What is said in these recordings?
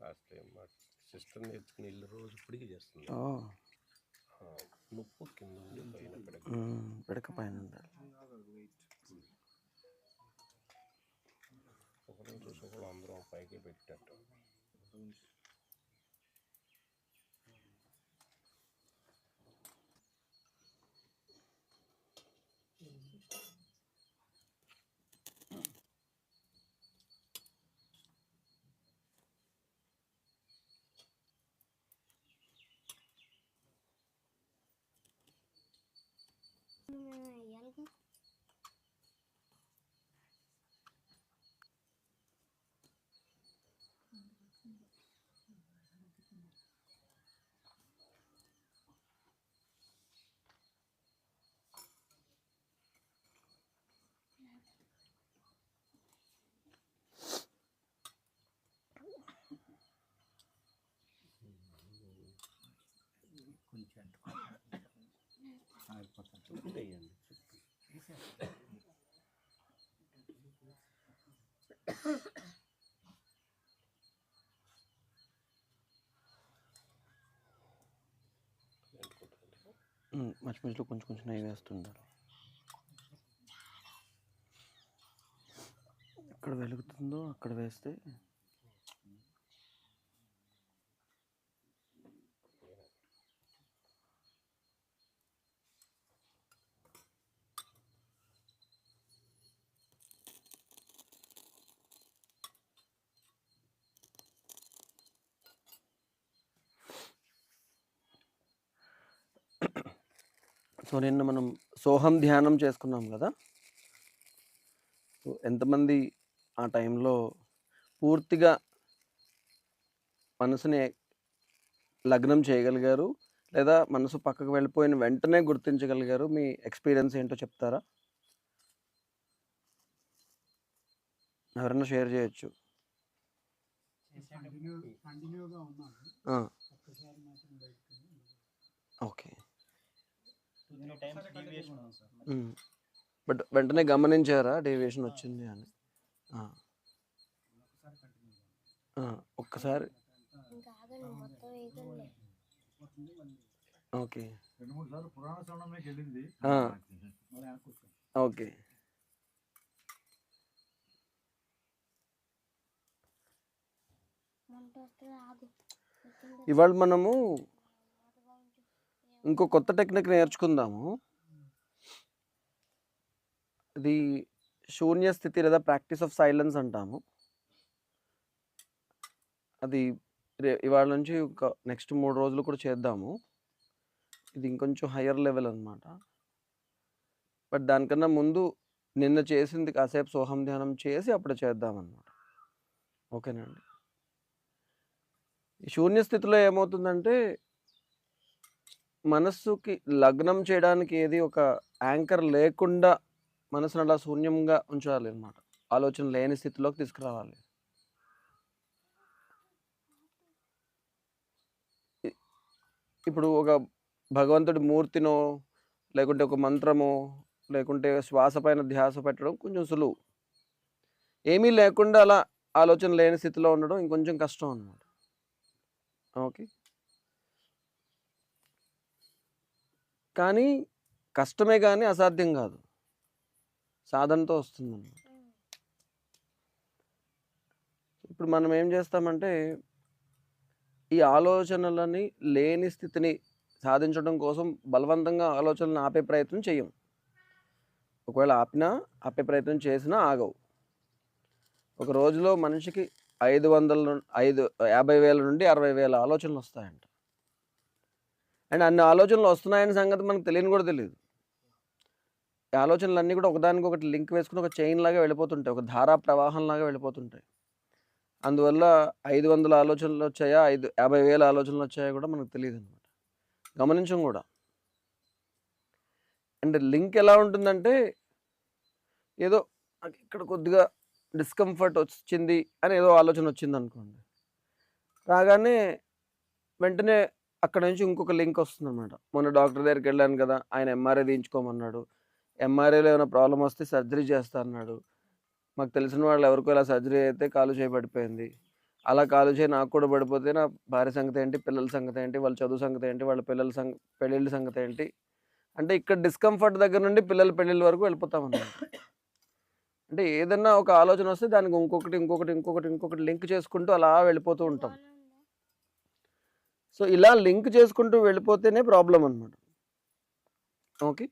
Last time మా sister నేర్చుకుని ఇల్లు రోజు ఇప్పటికీ చేస్తుంది. నొప్పు కింద ఉంది. పైన ఉమ్, పిడక పైన ఉండాలి ఒకరిని చూసి ఒకరు అందరం పైకి పెట్టేటట్టు. వేయండి ఉమ్, మధ్య మధ్యలో కొంచెం కొంచెం నెయ్యి వేస్తుంటారు. ఎక్కడ వెలుగుతుందో అక్కడ వేస్తే సో నిన్న మనం సోహం ధ్యానం చేసుకున్నాం కదా. సో ఎంతమంది ఆ టైంలో పూర్తిగా మనసుని లగ్నం చేయగలిగారు? లేదా మనసు పక్కకు వెళ్ళిపోయిన వెంటనే గుర్తించగలిగారు? మీ ఎక్స్పీరియన్స్ ఏంటో చెప్తారా? ఎవరైనా షేర్ చేయొచ్చు. Okay two three times deviation ఉంది సార్ ఉమ్. బట్ వెంటనే గమనించారా డేవియేషన్ వచ్చింది అని? ఒక్కసారి. ఓకే. ఓకే. ఇవాళ మనము. ఇంకో కొత్త టెక్నిక్ నేర్చుకుందాము. ఇది శూన్య స్థితి లేదా ప్రాక్టీస్ ఆఫ్ సైలెన్స్ అంటాము. అది రే ఇవాళ నుంచి ఒక నెక్స్ట్ మూడు రోజులు కూడా చేద్దాము. ఇది ఇంకొంచెం హయ్యర్ లెవెల్ అనమాట బట్ దానికన్నా ముందు నిన్న చేసింది కాసేపు సోహం ధ్యానం చేసి అప్పుడు చేద్దామన్నమాట. ఓకేనండి ఈ శూన్య స్థితిలో ఏమవుతుందంటే మనస్సుకి లగ్నం చేయడానికి ఏది ఒక యాంకర్ లేకుండా మనసును అలా శూన్యంగా ఉంచాలి అనమాట ఆలోచన లేని స్థితిలోకి తీసుకురావాలి. ఇప్పుడు ఒక భగవంతుడి మూర్తినో లేకుంటే ఒక మంత్రమో లేకుంటే శ్వాస పైన ధ్యాస పెట్టడం కొంచెం సులువు. ఏమీ లేకుండా అలా ఆలోచన లేని స్థితిలో ఉండడం ఇంకొంచెం కష్టం అన్నమాట. ఓకే? కానీ కష్టమే కానీ అసాధ్యం కాదు. సాధనతో వస్తుందన్నమాట. ఇప్పుడు మనం ఏం చేస్తామంటే ఈ ఆలోచనలని లేని స్థితిని సాధించడం కోసం బలవంతంగా ఆలోచనలను ఆపే ప్రయత్నం చేయం. ఒకవేళ ఆపినా ఆపే ప్రయత్నం చేసినా ఆగవు. ఒక రోజులో మనిషికి ఐదు వందల ఐదు యాభై వేల నుండి అరవై వేల ఆలోచనలు వస్తాయంట. అండ్ అన్ని ఆలోచనలు వస్తున్నాయని సంగతి మనకు తెలియని కూడా తెలియదు. ఈ ఆలోచనలు అన్నీ కూడా ఒకదానికి ఒకటి లింక్ వేసుకుని ఒక చైన్ లాగా వెళ్ళిపోతుంటాయి. ఒక ధారా ప్రవాహం లాగా వెళ్ళిపోతుంటాయి. అందువల్ల ఐదు వందల ఆలోచనలు వచ్చాయా ఐదు యాభై వేల ఆలోచనలు వచ్చాయా కూడా మనకు తెలియదు అనమాట గమనించం కూడా. అండ్ లింక్ ఎలా ఉంటుందంటే ఏదో నాకు ఇక్కడ కొద్దిగా డిస్కంఫర్ట్ వచ్చింది అని ఏదో ఆలోచన వచ్చింది అనుకోండి రాగానే వెంటనే అక్కడ నుంచి ఇంకొక లింక్ వస్తుంది అనమాట మొన్న డాక్టర్ దగ్గరికి వెళ్ళాను కదా ఆయన ఎంఆర్ఐ తీయించుకోమన్నాడు. ఎంఆర్ఐలో ఏమైనా ప్రాబ్లం వస్తే సర్జరీ చేస్తా అన్నాడు. మాకు తెలిసిన వాళ్ళు ఎవరికో ఇలా సర్జరీ అయితే కాలు చేయబడిపోయింది అలా కాలు చేయి నాకు కూడా పడిపోతే నా భార్య సంగతి ఏంటి పిల్లల సంగతి ఏంటి వాళ్ళ చదువు సంగతి ఏంటి వాళ్ళ పిల్లల సంగ పెళ్ళిళ్ళ సంగతి ఏంటి? అంటే ఇక్కడ డిస్కంఫర్ట్ దగ్గర నుండి పిల్లల పెళ్ళిళ్ళ వరకు వెళ్ళిపోతాం అన్నమాట అంటే ఏదన్నా ఒక ఆలోచన వస్తే దానికి ఇంకొకటి ఇంకొకటి ఇంకొకటి ఇంకొకటి లింక్ చేసుకుంటూ అలా వెళ్ళిపోతూ ఉంటాం. సో ఇలా లింక్ చేసుకుంటూ వెళ్ళిపోతేనే ప్రాబ్లం అనమాట ఓకే.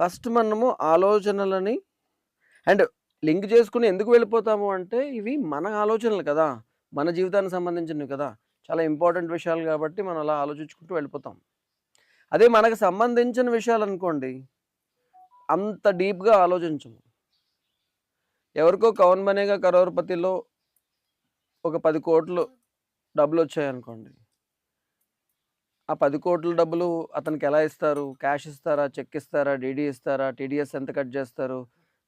ఫస్ట్ మనము ఆలోచనలని అండ్ లింక్ చేసుకుని ఎందుకు వెళ్ళిపోతాము అంటే ఇవి మన ఆలోచనలు కదా. మన జీవితానికి సంబంధించినవి కదా. చాలా ఇంపార్టెంట్ విషయాలు కాబట్టి మనం అలా ఆలోచించుకుంటూ వెళ్ళిపోతాం. అదే మనకు సంబంధించిన విషయాలు అనుకోండి అంత డీప్గా ఆలోచించము. ఎవరికో కౌన్ బనేగా కరోర్పతిలో ఒక పది కోట్లు డబ్బులు వచ్చాయనుకోండి ఆ పది కోట్ల డబ్బులు అతనికి ఎలా ఇస్తారు? క్యాష్ ఇస్తారా? చెక్ ఇస్తారా? డీడీ ఇస్తారా? టీడీఎస్ ఎంత కట్ చేస్తారు?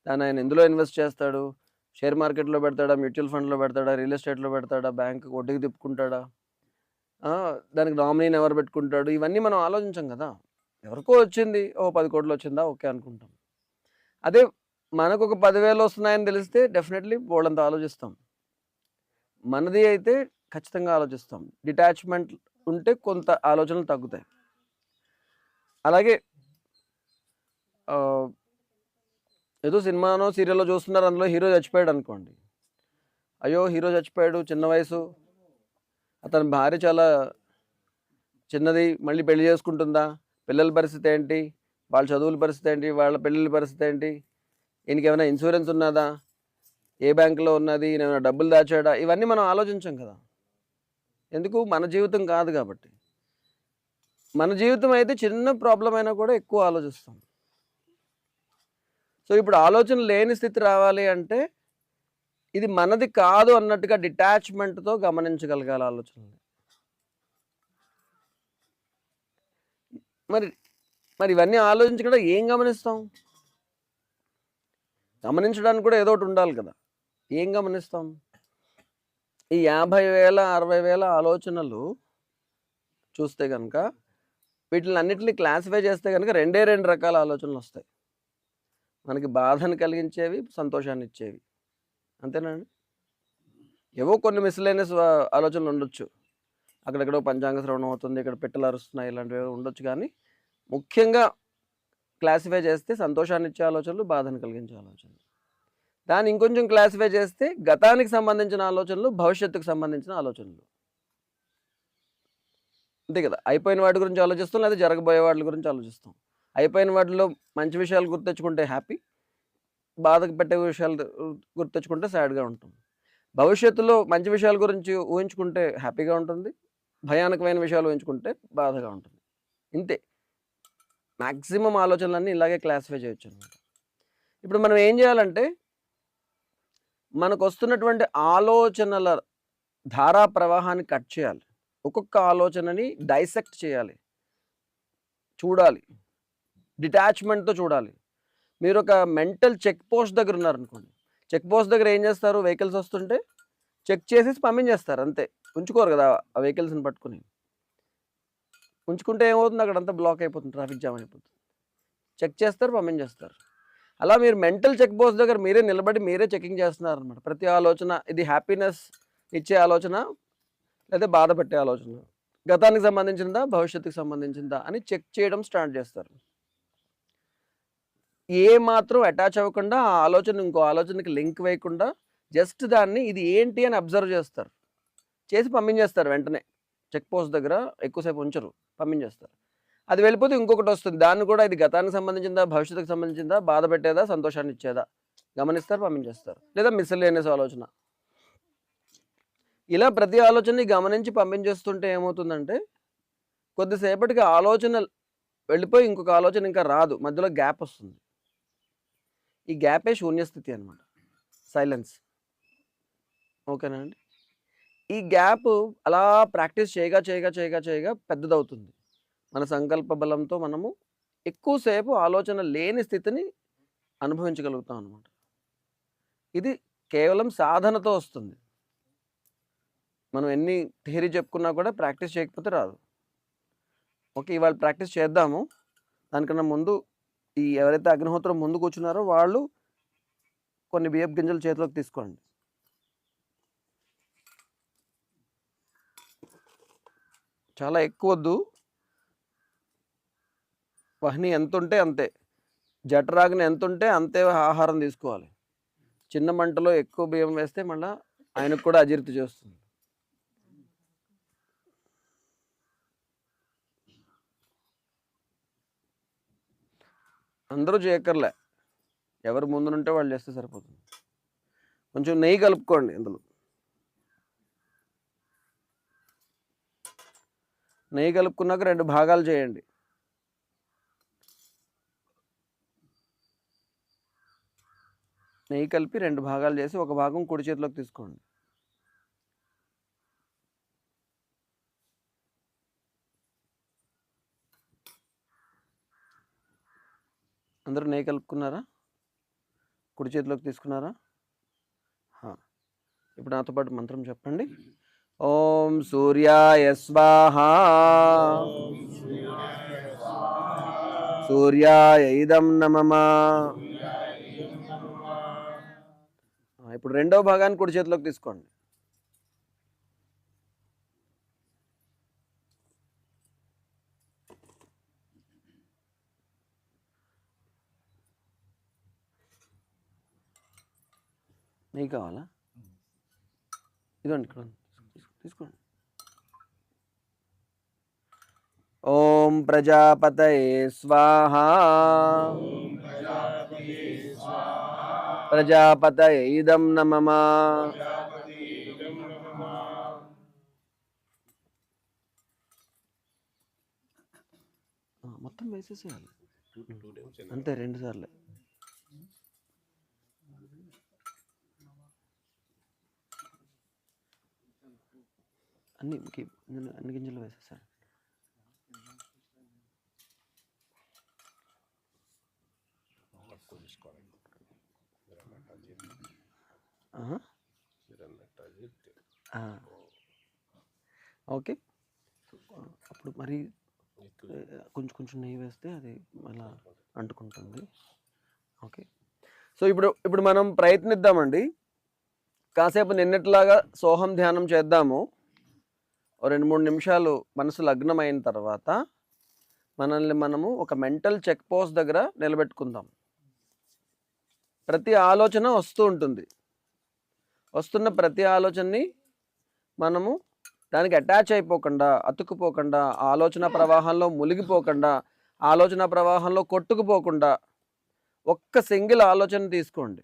దాన్ని ఆయన ఎందులో ఇన్వెస్ట్ చేస్తాడు? షేర్ మార్కెట్లో పెడతాడా? మ్యూచువల్ ఫండ్లో పెడతాడా? రియల్ ఎస్టేట్లో పెడతాడా? బ్యాంక్ వడ్డీకి తిప్పుకుంటాడా? దానికి నామినీని ఎవరు పెట్టుకుంటాడు? ఇవన్నీ మనం ఆలోచించాం కదా. ఎవరికో వచ్చింది. ఓ పది కోట్లు వచ్చిందా? ఓకే అనుకుంటాం. అదే మనకు ఒక పదివేలు వస్తున్నాయని తెలిస్తే డెఫినెట్లీ బోల్డంత ఆలోచిస్తాం. మనది అయితే ఖచ్చితంగా ఆలోచిస్తాం. డిటాచ్మెంట్ ఉంటే కొంత ఆలోచనలు తగ్గుతాయి. అలాగే ఏదో సినిమానో సీరియల్లో చూస్తున్నారు అందులో హీరో చచ్చిపోయాడు అనుకోండి. అయ్యో హీరో చచ్చిపోయాడు చిన్న వయసు. అతని భార్య చాలా చిన్నది మళ్ళీ పెళ్ళి చేసుకుంటుందా? పిల్లల పరిస్థితి ఏంటి? వాళ్ళ చదువుల పరిస్థితి ఏంటి? వాళ్ళ పెళ్ళిళ్ళ పరిస్థితి ఏంటి? ఈయనకి ఏమైనా ఇన్సూరెన్స్ ఉన్నదా? ఏ బ్యాంకులో ఉన్నది? ఈయన ఏమైనా డబ్బులు దాచాడా? ఇవన్నీ మనం ఆలోచించాం కదా. ఎందుకు? మన జీవితం కాదు కాబట్టి. మన జీవితం అయితే చిన్న ప్రాబ్లం అయినా కూడా ఎక్కువ ఆలోచిస్తాం. సో ఇప్పుడు ఆలోచన లేని స్థితి రావాలి అంటే ఇది మనది కాదు అన్నట్టుగా డిటాచ్మెంట్తో గమనించగలగాలి ఆలోచనని మరి మరి ఇవన్నీ ఆలోచించకుండా ఏం గమనిస్తాం? గమనించడానికి కూడా ఏదో ఒకటి ఉండాలి కదా. ఏం గమనిస్తాం? ఈ యాభై వేల అరవై వేల ఆలోచనలు చూస్తే కనుక వీటిని అన్నింటినీ క్లాసిఫై చేస్తే కనుక రెండే రెండు రకాల ఆలోచనలు వస్తాయి. మనకి బాధను కలిగించేవి సంతోషాన్ని ఇచ్చేవి. అంతేనండి ఏవో కొన్ని మిస్లైన ఆలోచనలు ఉండొచ్చు. అక్కడెక్కడో పంచాంగ శ్రవణం అవుతుంది ఇక్కడ పెట్టెలు అరుస్తున్నాయి ఇలాంటివి ఉండొచ్చు కానీ ముఖ్యంగా క్లాసిఫై చేస్తే సంతోషాన్ని ఇచ్చే ఆలోచనలు బాధను కలిగించే ఆలోచనలు. దాన్ని ఇంకొంచెం క్లాసిఫై చేస్తే గతానికి సంబంధించిన ఆలోచనలు భవిష్యత్తుకు సంబంధించిన ఆలోచనలు. అంతే కదా? అయిపోయిన వాటి గురించి ఆలోచిస్తాం లేదా జరగబోయే వాటి గురించి ఆలోచిస్తాం. అయిపోయిన వాటిలో మంచి విషయాలు గుర్తెచ్చుకుంటే హ్యాపీ బాధకు పెట్టే విషయాలు గుర్తెచ్చుకుంటే సాడ్గా ఉంటుంది. భవిష్యత్తులో మంచి విషయాల గురించి ఊహించుకుంటే హ్యాపీగా ఉంటుంది భయానకమైన విషయాలు ఊహించుకుంటే బాధగా ఉంటుంది. ఇంతే. మ్యాక్సిమం ఆలోచనలన్నీ ఇలాగే క్లాసిఫై చేయొచ్చు అనమాట ఇప్పుడు మనం ఏం చేయాలంటే మనకు వస్తున్నటువంటి ఆలోచనల ధారా ప్రవాహాన్ని కట్ చేయాలి. ఒక్కొక్క ఆలోచనని డైసెక్ట్ చేయాలి. చూడాలి. డిటాచ్మెంట్తో చూడాలి. మీరు ఒక మెంటల్ చెక్ పోస్ట్ దగ్గర ఉన్నారనుకోండి చెక్ పోస్ట్ దగ్గర ఏం చేస్తారు? వెహికల్స్ వస్తుంటే చెక్ చేసేసి పంపించేస్తారు అంతే. ఉంచుకోరు కదా ఆ వెహికల్స్ని పట్టుకుని. ఉంచుకుంటే ఏమవుతుంది? అక్కడ అంతా బ్లాక్ అయిపోతుంది ట్రాఫిక్ జామ్ అయిపోతుంది. చెక్ చేస్తారు పంపించేస్తారు అలా మీరు మెంటల్ చెక్ పోస్ట్ దగ్గర మీరే నిలబడి మీరే చెకింగ్ చేస్తున్నారు అనమాట ప్రతి ఆలోచన ఇది హ్యాపీనెస్ ఇచ్చే ఆలోచన లేదా బాధ పెట్టే ఆలోచన. గతానికి సంబంధించిందా భవిష్యత్తుకు సంబంధించిందా అని చెక్ చేయడం స్టార్ట్ చేస్తారు. ఏ మాత్రం అటాచ్ అవ్వకుండా ఆ ఆలోచన ఇంకో ఆలోచనకి లింక్ వేయకుండా జస్ట్ దాన్ని ఇది ఏంటి అని అబ్జర్వ్ చేస్తారు. చేసి పంపించేస్తారు వెంటనే. చెక్ పోస్ట్ దగ్గర ఎక్కువసేపు ఉంచరు పంపించేస్తారు. అది వెళ్ళిపోతే ఇంకొకటి వస్తుంది. దాన్ని కూడా ఇది గతానికి సంబంధించిందా భవిష్యత్తుకు సంబంధించిందా బాధ పెట్టేదా సంతోషాన్ని ఇచ్చేదా? గమనిస్తారు పంపించేస్తారు. లేదా మిస్లేనియస్ ఆలోచన. ఇలా ప్రతి ఆలోచనని గమనించి పంపించేస్తుంటే ఏమవుతుందంటే కొద్దిసేపటికి ఆలోచన వెళ్ళిపోయి ఇంకొక ఆలోచన ఇంకా రాదు. మధ్యలో గ్యాప్ వస్తుంది. ఈ గ్యాపే శూన్యస్థితి అనమాట సైలెన్స్. ఓకేనా అండి? ఈ గ్యాప్ అలా ప్రాక్టీస్ చేయగా చేయగా చేయగా చేయగా పెద్దదవుతుంది. మన సంకల్ప బలంతో మనము ఎక్కువసేపు ఆలోచన లేని స్థితిని అనుభవించగలుగుతాం అనమాట ఇది కేవలం సాధనతో వస్తుంది. మనం ఎన్ని థియరీ చెప్పుకున్నా కూడా ప్రాక్టీస్ చేయకపోతే రాదు. ఓకే ఇవాళ ప్రాక్టీస్ చేద్దాము. దానికన్నా ముందు ఈ ఎవరైతే అగ్నిహోత్రం ముందు కూర్చున్నారో వాళ్ళు కొన్ని బియ్యపు గింజలు చేతిలోకి తీసుకోండి. చాలా ఎక్కువ వద్దు వహ్ని ఎంత ఉంటే అంతే. జఠరాగ్ని ఎంత ఉంటే అంతే ఆహారం తీసుకోవాలి. చిన్న మంటలో ఎక్కువ బియ్యం వేస్తే మళ్ళీ ఆయనకు కూడా అజీర్తి చేస్తుంది. అందరూ చేయక్కర్లే. ఎవరు ముందునుంటే వాళ్ళు చేస్తే సరిపోతుంది. కొంచెం నెయ్యి కలుపుకోండి ఇందులో. నెయ్యి కలుపుకున్నాక రెండు భాగాలు చేయండి. నెయ్యి కలిపి రెండు భాగాలు చేసి ఒక భాగం కుడి చేతిలోకి తీసుకోండి. అందరూ నెయ్యి కలుపుకున్నారా? కుడి చేతిలోకి తీసుకున్నారా. ఇప్పుడు నాతో పాటు మంత్రం చెప్పండి. ఓం సూర్యాయ స్వాహ. సూర్యాయ ఇదం నమమా ఇప్పుడు రెండవ భాగాన్ని కుడి చేతిలోకి తీసుకోండి. నెయ్యి కావాలా? ఇదండి ఇక్కడ తీసుకోండి. ఓం ప్రజాపతయే స్వాహ. ప్రజాపతయే ఇదం నమమా మొత్తం వేసేసేయాలి. అంతే రెండు సార్లు. అన్ని అన్ని గింజలు ఎక్కువ తీసుకోవాలి. ఓకే. అప్పుడు మరి కొంచెం కొంచెం నెయ్యి వేస్తే అది అలా అంటుకుంటుంది. ఓకే. సో ఇప్పుడు ఇప్పుడు మనం ప్రయత్నిద్దామండి. కాసేపు నిన్నట్లాగా సోహం ధ్యానం చేద్దాము. రెండు మూడు నిమిషాలు మనసు లగ్నమైన తర్వాత మనల్ని మనము ఒక మెంటల్ చెక్ పోస్ట్ దగ్గర నిలబెట్టుకుందాం. ప్రతి ఆలోచన వస్తూ ఉంటుంది. వస్తున్న ప్రతి ఆలోచనని మనము దానికి అటాచ్ అయిపోకుండా అతుక్కుపోకుండా ఆలోచన ప్రవాహంలో మునిగిపోకుండా ఆలోచన ప్రవాహంలో కొట్టుకుపోకుండా ఒక్క సింగిల్ ఆలోచన తీసుకోండి.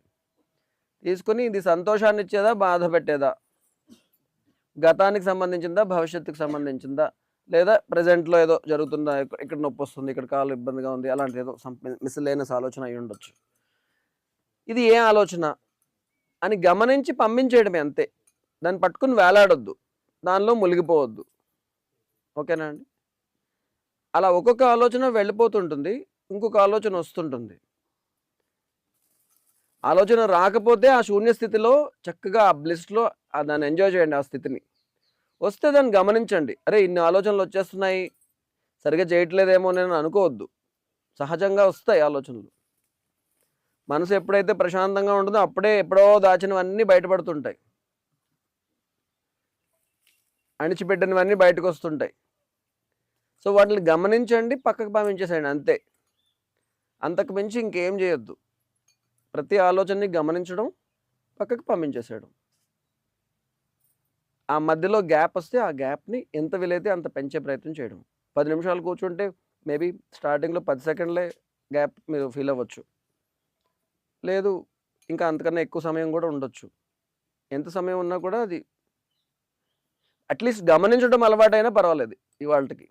తీసుకొని ఇది సంతోషాన్ని ఇచ్చేదా బాధ పెట్టేదా? గతానికి సంబంధించిందా భవిష్యత్తుకు సంబంధించిందా? లేదా ప్రజెంట్లో ఏదో జరుగుతుందా ఇక్కడ నొప్పి వస్తుంది ఇక్కడ కాలు ఇబ్బందిగా ఉంది అలాంటి ఏదో మిస్లైనస్ ఆలోచన అయి ఉండొచ్చు ఇది ఏ ఆలోచన? అని గమనించి పంపించేయడమే అంతే. దాన్ని పట్టుకుని వేలాడొద్దు. దానిలో మునిగిపోవద్దు. ఓకేనా అండి? అలా ఒక్కొక్క ఆలోచన వెళ్ళిపోతుంటుంది ఇంకొక ఆలోచన వస్తుంటుంది. ఆలోచన రాకపోతే ఆ శూన్య స్థితిలో చక్కగా ఆ బ్లిస్ట్లో దాన్ని ఎంజాయ్ చేయండి ఆ స్థితిని. వస్తే దాన్ని గమనించండి. అరే ఇన్ని ఆలోచనలు వచ్చేస్తున్నాయి. సరిగా చేయట్లేదేమో నేను అనుకోవద్దు. సహజంగా వస్తాయి ఆలోచనలు. మనసు ఎప్పుడైతే ప్రశాంతంగా ఉంటుందో అప్పుడే ఎప్పుడో దాచినవన్నీ బయటపడుతుంటాయి. అణిచిపెట్టినవన్నీ బయటకు వస్తుంటాయి సో వాటిని గమనించండి పక్కకు పంపించేసేయండి అంతే. అంతకు మించి ఇంకేం చేయొద్దు. ప్రతి ఆలోచనని గమనించడం పక్కకు పంపించేసేయడం ఆ మధ్యలో గ్యాప్ వస్తే ఆ గ్యాప్ని ఎంత వీలైతే అంత పెంచే ప్రయత్నం చేయడం. పది నిమిషాలు కూర్చుంటే మేబీ స్టార్టింగ్లో పది సెకండ్లే గ్యాప్ మీరు ఫీల్ అవ్వచ్చు. లేదు. ఇంకా అంతకన్నా ఎక్కువ సమయం కూడా ఉండొచ్చు. ఎంత సమయం ఉన్నా కూడా అది అట్లీస్ట్ గమనించడం అలవాటైనా పర్వాలేదు ఇవాళకి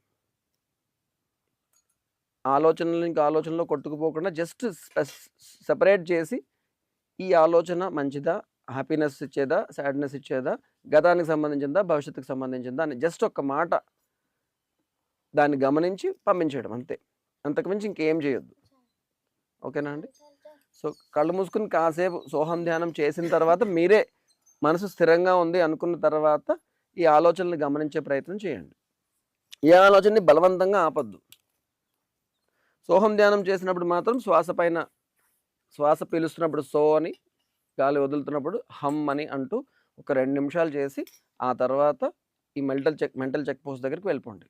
ఆలోచనలు ఇంకా ఆలోచనలో కొట్టుకుపోకుండా జస్ట్ సెపరేట్ చేసి ఈ ఆలోచన మంచిదా హ్యాపీనెస్ ఇచ్చేదా సాడ్నెస్ ఇచ్చేదా గతానికి సంబంధించిందా భవిష్యత్తుకు సంబంధించిందా అని జస్ట్ ఒక మాట దాన్ని గమనించి పంపించేయడం అంతే. అంతకుమించి ఇంకేం చేయొద్దు. ఓకేనా అండి? సో కళ్ళు మూసుకుని కాసేపు సోహం ధ్యానం చేసిన తర్వాత మీరే మనసు స్థిరంగా ఉంది అనుకున్న తర్వాత ఈ ఆలోచనలు గమనించే ప్రయత్నం చేయండి. ఈ ఆలోచనని బలవంతంగా ఆపద్దు. సోహం ధ్యానం చేసినప్పుడు మాత్రం శ్వాస పైన శ్వాస పీలుస్తున్నప్పుడు సో అని గాలి వదులుతున్నప్పుడు హమ్ అని అంటూ ఒక రెండు నిమిషాలు చేసి ఆ తర్వాత ఈ mental check mental check post దగ్గరికి వెళ్ళిపోండి.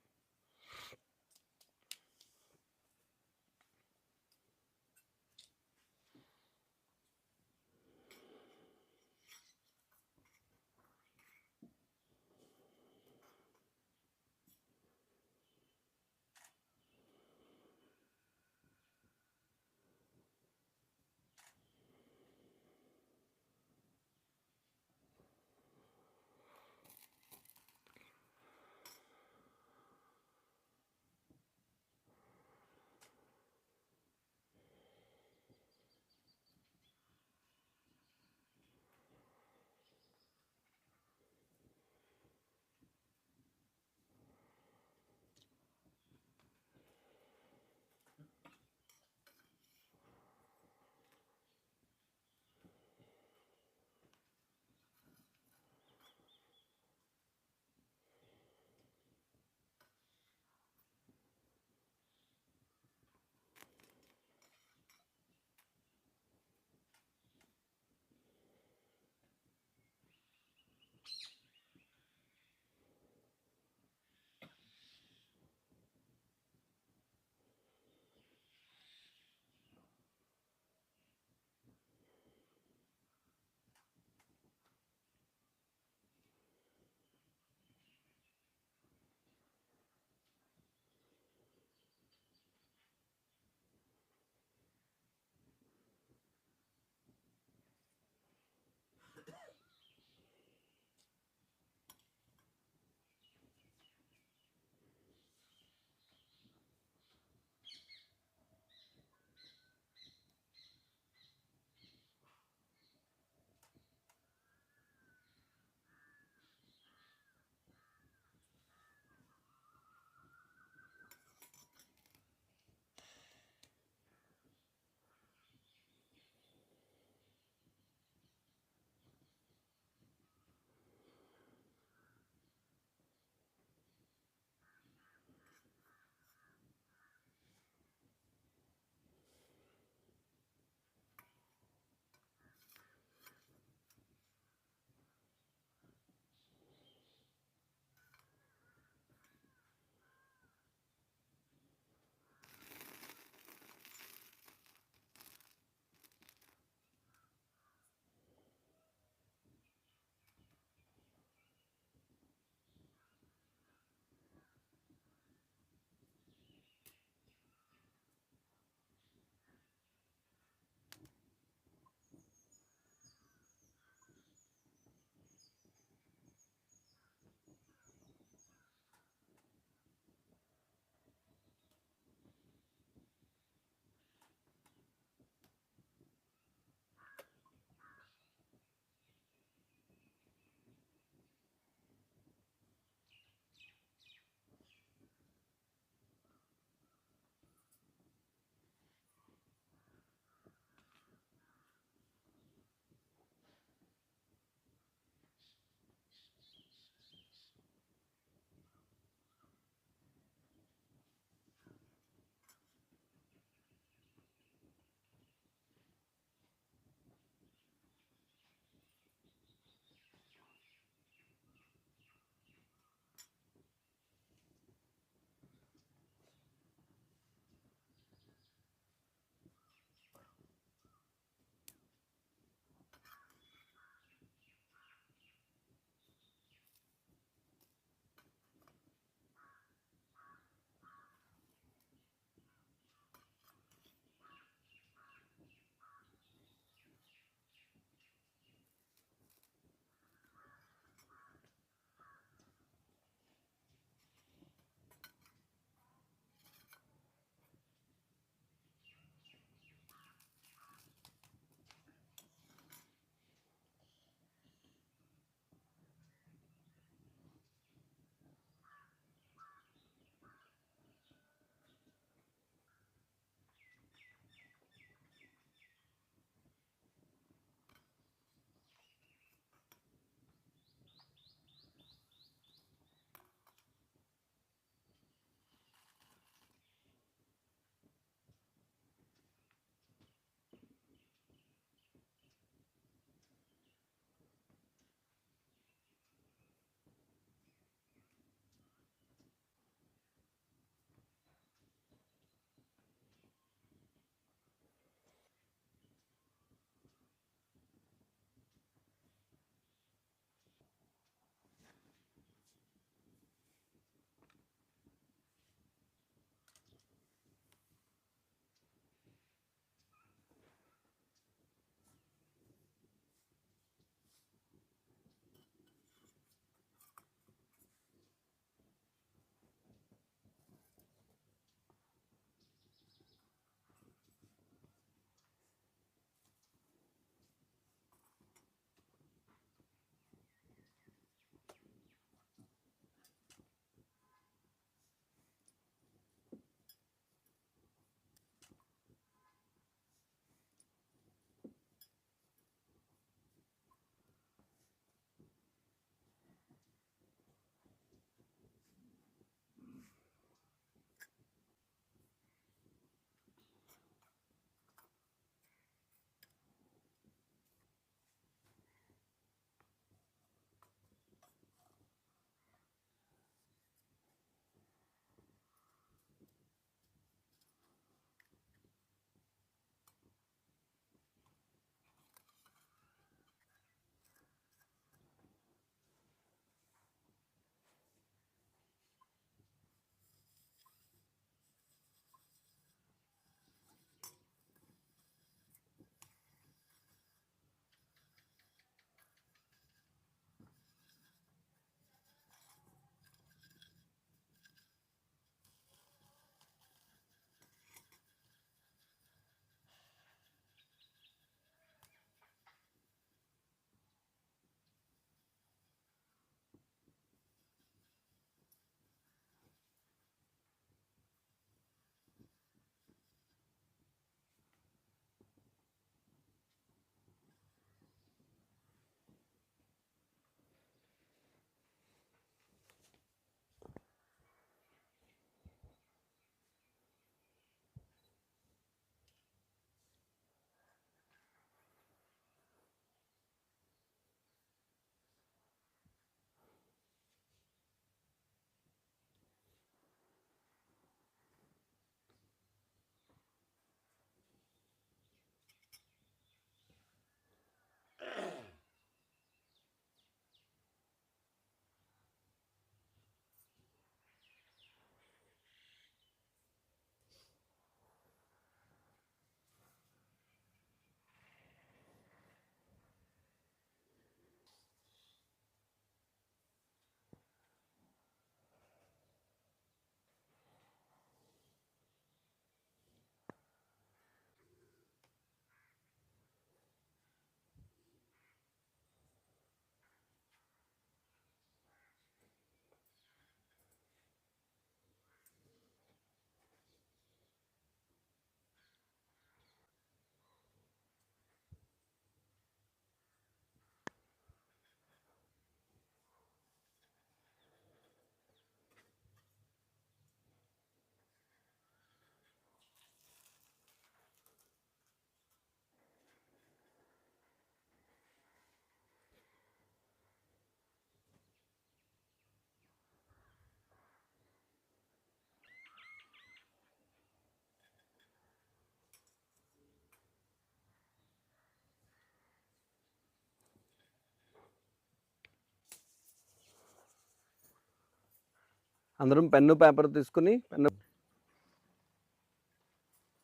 అందరం పెన్ను పేపర్ తీసుకుని పెన్ను